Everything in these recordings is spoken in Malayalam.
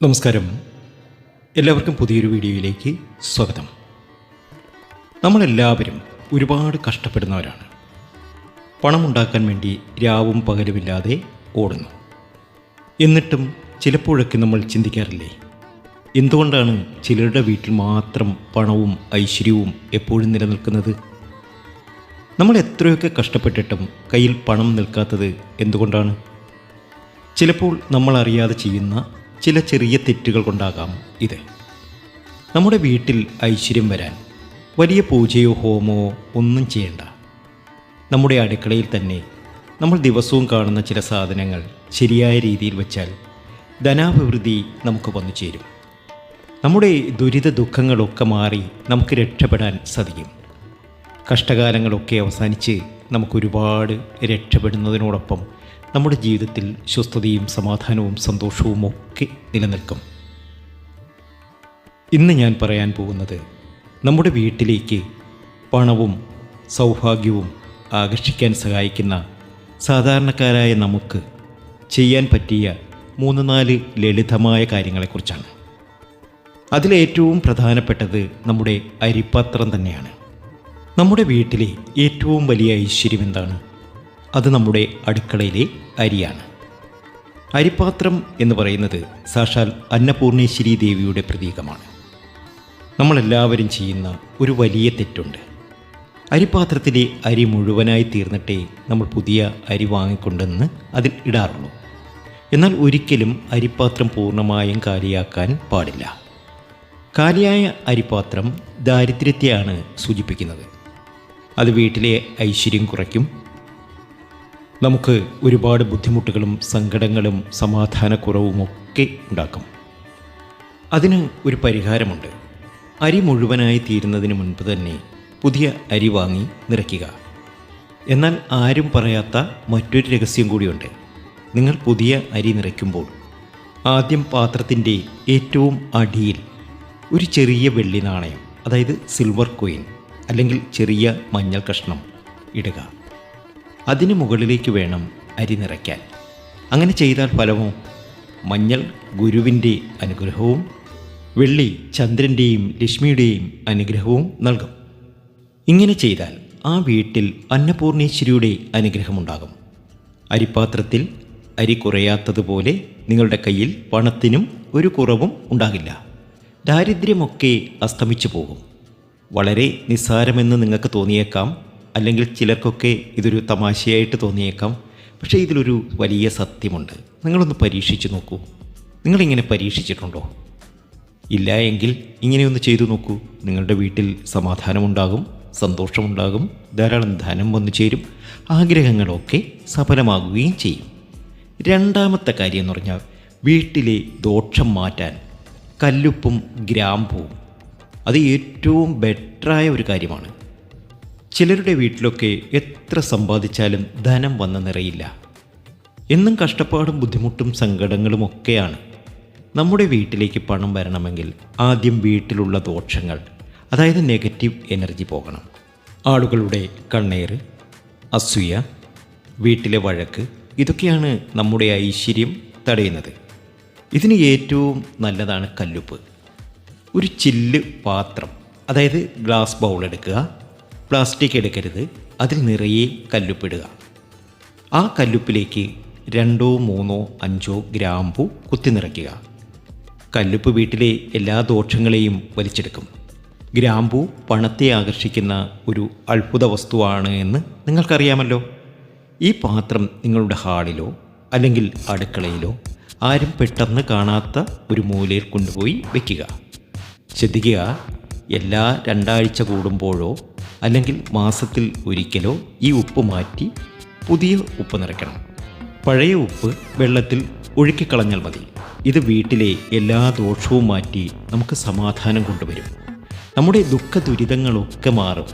നമസ്കാരം. എല്ലാവർക്കും പുതിയൊരു വീഡിയോയിലേക്ക് സ്വാഗതം. നമ്മളെല്ലാവരും ഒരുപാട് കഷ്ടപ്പെടുന്നവരാണ്. പണമുണ്ടാക്കാൻ വേണ്ടി രാവും പകലുമില്ലാതെ ഓടുന്നു. എന്നിട്ടും ചിലപ്പോഴൊക്കെ നമ്മൾ ചിന്തിക്കാറില്ലേ? എന്തുകൊണ്ടാണ് ചിലരുടെ വീട്ടിൽ മാത്രം പണവും ഐശ്വര്യവും എപ്പോഴും നിലനിൽക്കുന്നത്? നമ്മൾ എത്രയൊക്കെ കഷ്ടപ്പെട്ടിട്ടും കയ്യിൽ പണം നിൽക്കാത്തത് എന്തുകൊണ്ടാണ്? ചിലപ്പോൾ നമ്മൾ അറിയാതെ ചെയ്യുന്ന ചില ചെറിയ തെറ്റുകൾ കൊണ്ടാകാം ഇത്. നമ്മുടെ വീട്ടിൽ ഐശ്വര്യം വരാൻ വലിയ പൂജയോ ഹോമോ ഒന്നും ചെയ്യണ്ട. നമ്മുടെ അടുക്കളയിൽ തന്നെ നമ്മൾ ദിവസവും കാണുന്ന ചില സാധനങ്ങൾ ശരിയായ രീതിയിൽ വെച്ചാൽ ധനാഭിവൃദ്ധി നമുക്ക് വന്നു ചേരും. നമ്മുടെ ദുരിത ദുഃഖങ്ങളൊക്കെ മാറി നമുക്ക് രക്ഷപ്പെടാൻ സാധിക്കും. കഷ്ടകാലങ്ങളൊക്കെ അവസാനിച്ച് നമുക്കൊരുപാട് രക്ഷപ്പെടുന്നതിനോടൊപ്പം നമ്മുടെ ജീവിതത്തിൽ സ്വസ്ഥതയും സമാധാനവും സന്തോഷവും ഒക്കെ നിലനിൽക്കും. ഇന്ന് ഞാൻ പറയാൻ പോകുന്നത് നമ്മുടെ വീട്ടിലേക്ക് പണവും സൗഭാഗ്യവും ആകർഷിക്കാൻ സഹായിക്കുന്ന സാധാരണക്കാരായ നമുക്ക് ചെയ്യാൻ പറ്റിയ മൂന്ന് നാല് ലളിതമായ കാര്യങ്ങളെക്കുറിച്ചാണ്. അതിലേറ്റവും പ്രധാനപ്പെട്ടത് നമ്മുടെ അരിപ്പാത്രം തന്നെയാണ്. നമ്മുടെ വീട്ടിലെ ഏറ്റവും വലിയ ഐശ്വര്യം എന്താണ്? അത് നമ്മുടെ അടുക്കളയിലെ അരിയാണ്. അരിപ്പാത്രം എന്ന് പറയുന്നത് സാക്ഷാൽ അന്നപൂർണേശ്വരി ദേവിയുടെ പ്രതീകമാണ്. നമ്മളെല്ലാവരും ചെയ്യുന്ന ഒരു വലിയ തെറ്റുണ്ട്. അരിപ്പാത്രത്തിലെ അരി മുഴുവനായി തീർന്നിട്ടേ നമ്മൾ പുതിയ അരി വാങ്ങിക്കൊണ്ടെന്ന് അതിൽ ഇടാറുള്ളൂ. എന്നാൽ ഒരിക്കലും അരിപ്പാത്രം പൂർണമായും കാലിയാക്കാൻ പാടില്ല. കാലിയായ അരിപ്പാത്രം ദാരിദ്ര്യത്തെയാണ് സൂചിപ്പിക്കുന്നത്. അത് വീട്ടിലെ ഐശ്വര്യം കുറയ്ക്കും നമുക്ക് ഒരുപാട് ബുദ്ധിമുട്ടുകളും സങ്കടങ്ങളും സമാധാനക്കുറവും ഒക്കെ ഉണ്ടാക്കും. അതിന് ഒരു പരിഹാരമുണ്ട്. അരി മുഴുവനായി തീരുന്നതിന് മുൻപ് തന്നെ പുതിയ അരി വാങ്ങി നിറയ്ക്കുക. എന്നാൽ ആരും പറയാത്ത മറ്റൊരു രഹസ്യം കൂടിയുണ്ട്. നിങ്ങൾ പുതിയ അരി നിറയ്ക്കുമ്പോൾ ആദ്യം പാത്രത്തിന്റെ ഏറ്റവും അടിയിൽ ഒരു ചെറിയ വെള്ളി നാണയം അതായത് സിൽവർ കോയിൻ അല്ലെങ്കിൽ ചെറിയ മഞ്ഞൾ കഷ്ണം ഇടുക. അതിന് മുകളിലേക്ക് വേണം അരി നിറയ്ക്കാൻ. അങ്ങനെ ചെയ്താൽ ഫലമോ മഞ്ഞൾ ഗുരുവിന്റെ അനുഗ്രഹവും വെള്ളി ചന്ദ്രന്റെയും ലക്ഷ്മിയുടെയും അനുഗ്രഹവും നൽകും. ഇങ്ങനെ ചെയ്താൽ ആ വീട്ടിൽ അന്നപൂർണേശ്വരിയുടെ അനുഗ്രഹമുണ്ടാകും. അരിപ്പാത്രത്തിൽ അരി കുറയാത്തതുപോലെ നിങ്ങളുടെ കയ്യിൽ പണത്തിനും ഒരു കുറവും ഉണ്ടാകില്ല. ദാരിദ്ര്യമൊക്കെ അസ്തമിച്ചു പോകും. വളരെ നിസ്സാരമെന്ന് നിങ്ങൾക്ക് തോന്നിയേക്കാം. അല്ലെങ്കിൽ ചിലർക്കൊക്കെ ഇതൊരു തമാശയായിട്ട് തോന്നിയേക്കാം. പക്ഷേ ഇതിലൊരു വലിയ സത്യമുണ്ട്. നിങ്ങളൊന്ന് പരീക്ഷിച്ച് നോക്കൂ. നിങ്ങളിങ്ങനെ പരീക്ഷിച്ചിട്ടുണ്ടോ? ഇല്ല എങ്കിൽ ഇങ്ങനെയൊന്ന് ചെയ്തു നോക്കൂ. നിങ്ങളുടെ വീട്ടിൽ സമാധാനമുണ്ടാകും സന്തോഷമുണ്ടാകും ധാരാളം ധനം വന്നു ചേരും ആഗ്രഹങ്ങളൊക്കെ സഫലമാകുകയും ചെയ്യും. രണ്ടാമത്തെ കാര്യം എന്ന് പറഞ്ഞാൽ വീട്ടിലെ ദോഷം മാറ്റാൻ കല്ലുപ്പും ഗ്രാമ്പുവും അത് ഏറ്റവും ബെറ്ററായ ഒരു കാര്യമാണ്. ചിലരുടെ വീട്ടിലൊക്കെ എത്ര സമ്പാദിച്ചാലും ധനം വന്ന നിറയില്ല. എന്നും കഷ്ടപ്പാടും ബുദ്ധിമുട്ടും സങ്കടങ്ങളും ഒക്കെയാണ്. നമ്മുടെ വീട്ടിലേക്ക് പണം വരണമെങ്കിൽ ആദ്യം വീട്ടിലുള്ള ദോഷങ്ങൾ അതായത് നെഗറ്റീവ് എനർജി പോകണം. ആളുകളുടെ കണ്ണേറ് അസൂയ വീട്ടിലെ വഴക്ക് ഇതൊക്കെയാണ് നമ്മുടെ ഐശ്വര്യം തടയുന്നത്. ഇതിന് ഏറ്റവും നല്ലതാണ് കല്ലുപ്പ്. ഒരു ചില്ല് പാത്രം അതായത് ഗ്ലാസ് ബൗൾ എടുക്കുക പ്ലാസ്റ്റിക് എടുക്കരുത്. അതിൽ നിറയെ കല്ലുപ്പിടുക. ആ കല്ലുപ്പിലേക്ക് രണ്ടോ മൂന്നോ അഞ്ചോ ഗ്രാമ്പു കുത്തി നിറയ്ക്കുക. കല്ലുപ്പ് വീട്ടിലെ എല്ലാ ദോഷങ്ങളെയും വലിച്ചെടുക്കും. ഗ്രാമ്പു പണത്തെ ആകർഷിക്കുന്ന ഒരു അത്ഭുത വസ്തുവാണ് എന്ന് നിങ്ങൾക്കറിയാമല്ലോ. ഈ പാത്രം നിങ്ങളുടെ ഹാളിലോ അല്ലെങ്കിൽ അടുക്കളയിലോ ആരും പെട്ടെന്ന് കാണാത്ത ഒരു മൂലയിൽ കൊണ്ടുപോയി വയ്ക്കുക ശ്രദ്ധിക്കുക എല്ലാ രണ്ടാഴ്ച കൂടുമ്പോഴോ അല്ലെങ്കിൽ മാസത്തിൽ ഒരിക്കലോ ഈ ഉപ്പ് മാറ്റി പുതിയ ഉപ്പ് നിറയ്ക്കണം. പഴയ ഉപ്പ് വെള്ളത്തിൽ ഒഴുക്കിക്കളഞ്ഞാൽ മതി. ഇത് വീട്ടിലെ എല്ലാ ദോഷവും മാറ്റി നമുക്ക് സമാധാനം കൊണ്ടുവരും. നമ്മുടെ ദുഃഖ ദുരിതങ്ങളൊക്കെ മാറും.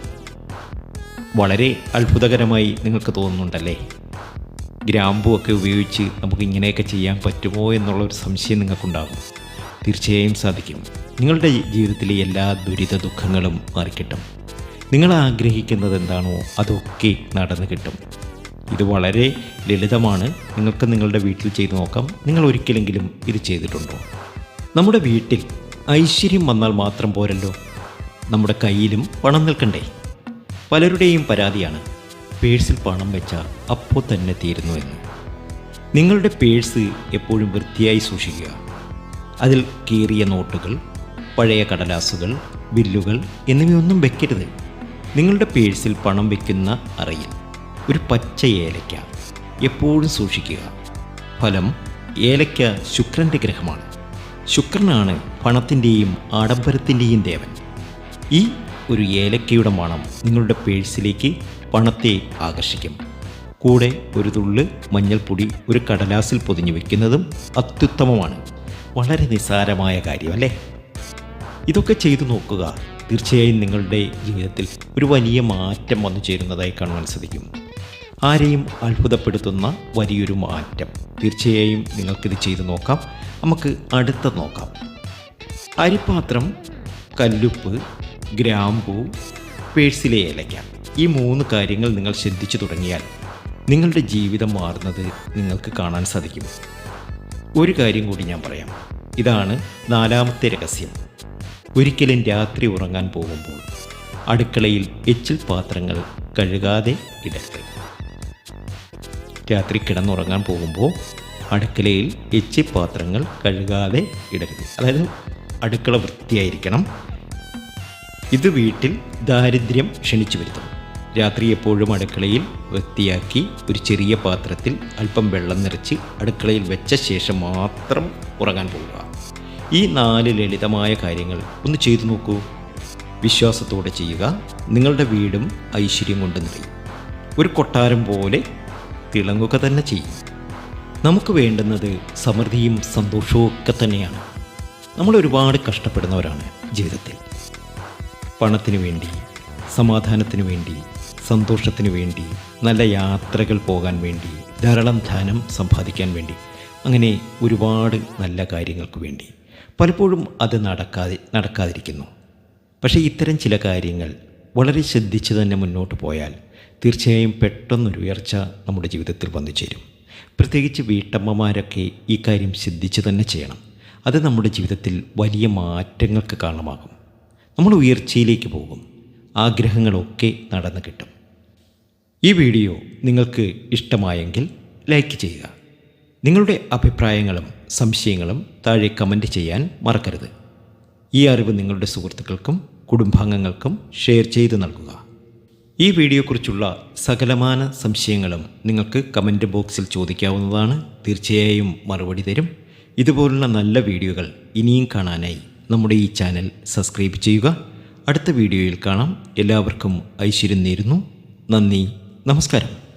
വളരെ അത്ഭുതകരമായി നിങ്ങൾക്ക് തോന്നുന്നുണ്ടല്ലേ? ഗ്രാമ്പു ഒക്കെ ഉപയോഗിച്ച് നമുക്ക് ഇങ്ങനെയൊക്കെ ചെയ്യാൻ പറ്റുമോ എന്നുള്ളൊരു സംശയം നിങ്ങൾക്കുണ്ടാകും. തീർച്ചയായും സാധിക്കും. നിങ്ങളുടെ ജീവിതത്തിലെ എല്ലാ ദുരിത ദുഃഖങ്ങളും മാറിക്കിട്ടും. നിങ്ങൾ ആഗ്രഹിക്കുന്നത് എന്താണോ അതൊക്കെ നടന്നു കിട്ടും. ഇത് വളരെ ലളിതമാണ്. നിങ്ങൾക്ക് നിങ്ങളുടെ വീട്ടിൽ ചെയ്തു നോക്കാം. നിങ്ങൾ ഒരിക്കലെങ്കിലും ഇത് ചെയ്തിട്ടുണ്ടോ? നമ്മുടെ വീട്ടിൽ ഐശ്വര്യം വന്നാൽ മാത്രം പോരല്ലോ. നമ്മുടെ കയ്യിലും പണം നിൽക്കണ്ടേ? പലരുടെയും പരാതിയാണ്. പേഴ്സിൽ പണം വെച്ചാൽ അപ്പോൾ തന്നെ തീരുന്നു എന്ന്. നിങ്ങളുടെ പേഴ്സ് എപ്പോഴും വൃത്തിയായി സൂക്ഷിക്കുക. അതിൽ കീറിയ നോട്ടുകൾ പഴയ കടലാസുകൾ ബില്ലുകൾ എന്നിവയൊന്നും വെക്കരുത്. നിങ്ങളുടെ പേഴ്സിൽ പണം വെക്കുന്ന അറയിൽ ഒരു പച്ച ഏലയ്ക്ക. എപ്പോഴും സൂക്ഷിക്കുക. ഫലം ഏലയ്ക്ക ശുക്രന്റെ ഗ്രഹമാണ്. ശുക്രനാണ് പണത്തിന്റെയും ആഡംബരത്തിന്റെയും ദേവൻ. ഈ ഒരു ഏലക്കയുടെ മണം നിങ്ങളുടെ പേഴ്സിലേക്ക് പണത്തെ ആകർഷിക്കും. കൂടെ ഒരു തുള്ളി മഞ്ഞൾപ്പൊടി ഒരു കടലാസിൽ പൊതിഞ്ഞു വെക്കുന്നതും അത്യുത്തമമാണ്. വളരെ നിസ്സാരമായ കാര്യം അല്ലേ ഇതൊക്കെ ചെയ്തു നോക്കുക. തീർച്ചയായും നിങ്ങളുടെ ജീവിതത്തിൽ ഒരു വലിയ മാറ്റം വന്നു ചേരുന്നതായി കാണുവാൻ സാധിക്കും. ആരെയും അത്ഭുതപ്പെടുത്തുന്ന വലിയൊരു മാറ്റം. തീർച്ചയായും നിങ്ങൾക്കിത് ചെയ്തു നോക്കാം. നമുക്ക് അടുത്ത നോക്കാം. അരിപ്പാത്രം കല്ലുപ്പ് ഗ്രാമ്പൂ പേഴ്സിലെ ഏലയ്ക്ക ഈ മൂന്ന് കാര്യങ്ങൾ നിങ്ങൾ ശ്രദ്ധിച്ചു തുടങ്ങിയാൽ നിങ്ങളുടെ ജീവിതം മാറുന്നത് നിങ്ങൾക്ക് കാണാൻ സാധിക്കും. ഒരു കാര്യം കൂടി ഞാൻ പറയാം. ഇതാണ് നാലാമത്തെ രഹസ്യം. ഒരിക്കലും രാത്രി ഉറങ്ങാൻ പോകുമ്പോൾ അടുക്കളയിൽ എച്ചിൽ പാത്രങ്ങൾ കഴുകാതെ ഇടരുത്. രാത്രി കിടന്നുറങ്ങാൻ പോകുമ്പോൾ അടുക്കളയിൽ എച്ചി പാത്രങ്ങൾ കഴുകാതെ ഇടരുത്. അതായത് അടുക്കള വൃത്തിയായിരിക്കണം. ഇത് വീട്ടിൽ ദാരിദ്ര്യം ക്ഷണിച്ചു വരുത്തും രാത്രി എപ്പോഴും അടുക്കളയിൽ വൃത്തിയാക്കി ഒരു ചെറിയ പാത്രത്തിൽ അല്പം വെള്ളം നിറച്ച് അടുക്കളയിൽ വെച്ച ശേഷം മാത്രം ഉറങ്ങാൻ പോവുക. ഈ നാല് ലളിതമായ കാര്യങ്ങൾ ഒന്ന് ചെയ്തു നോക്കൂ. വിശ്വാസത്തോടെ ചെയ്യുക. നിങ്ങളുടെ വീടും ഐശ്വര്യം കൊണ്ട് നിറയും. ഒരു കൊട്ടാരം പോലെ തിളങ്ങുക തന്നെ ചെയ്യും. നമുക്ക് വേണ്ടുന്നത് സമൃദ്ധിയും സന്തോഷവും ഒക്കെ തന്നെയാണ്. നമ്മൾ ഒരുപാട് കഷ്ടപ്പെടുന്നവരാണ് ജീവിതത്തിൽ. പണത്തിനു വേണ്ടി സമാധാനത്തിനു വേണ്ടി സന്തോഷത്തിനു വേണ്ടി നല്ല യാത്രകൾ പോകാൻ വേണ്ടി ധാരാളം ധനം സമ്പാദിക്കാൻ വേണ്ടി അങ്ങനെ ഒരുപാട് നല്ല കാര്യങ്ങൾക്ക് വേണ്ടി. പലപ്പോഴും അത് നടക്കാതെ നടക്കാതിരിക്കുന്നു. പക്ഷേ ഇത്തരം ചില കാര്യങ്ങൾ വളരെ ശ്രദ്ധിച്ച് തന്നെ മുന്നോട്ട് പോയാൽ തീർച്ചയായും പെട്ടെന്നൊരു ഉയർച്ച നമ്മുടെ ജീവിതത്തിൽ വന്നു ചേരും. പ്രത്യേകിച്ച് വീട്ടമ്മമാരൊക്കെ ഈ കാര്യം ശ്രദ്ധിച്ച് തന്നെ ചെയ്യണം. അത് നമ്മുടെ ജീവിതത്തിൽ വലിയ മാറ്റങ്ങൾക്ക് കാരണമാകും. നമ്മൾ ഉയർച്ചയിലേക്ക് പോകും. ആഗ്രഹങ്ങളൊക്കെ നടന്നു കിട്ടും. ഈ വീഡിയോ നിങ്ങൾക്ക് ഇഷ്ടമായെങ്കിൽ ലൈക്ക് ചെയ്യുക. നിങ്ങളുടെ അഭിപ്രായങ്ങളും സംശയങ്ങളും താഴെ കമന്റ് ചെയ്യാൻ മറക്കരുത്. ഈ അറിവ് നിങ്ങളുടെ സുഹൃത്തുക്കൾക്കും കുടുംബാംഗങ്ങൾക്കും ഷെയർ ചെയ്ത് നൽകുക. ഈ വീഡിയോക്കുറിച്ചുള്ള സകലമാന സംശയങ്ങളും നിങ്ങൾക്ക് കമന്റ് ബോക്സിൽ ചോദിക്കാവുന്നതാണ്. തീർച്ചയായും മറുപടി തരും. ഇതുപോലുള്ള നല്ല വീഡിയോകൾ ഇനിയും കാണാനായി നമ്മുടെ ഈ ചാനൽ സബ്സ്ക്രൈബ് ചെയ്യുക. അടുത്ത വീഡിയോയിൽ കാണാം. എല്ലാവർക്കും ഐശ്വര്യം നേരുന്നു. നന്ദി. നമസ്കാരം.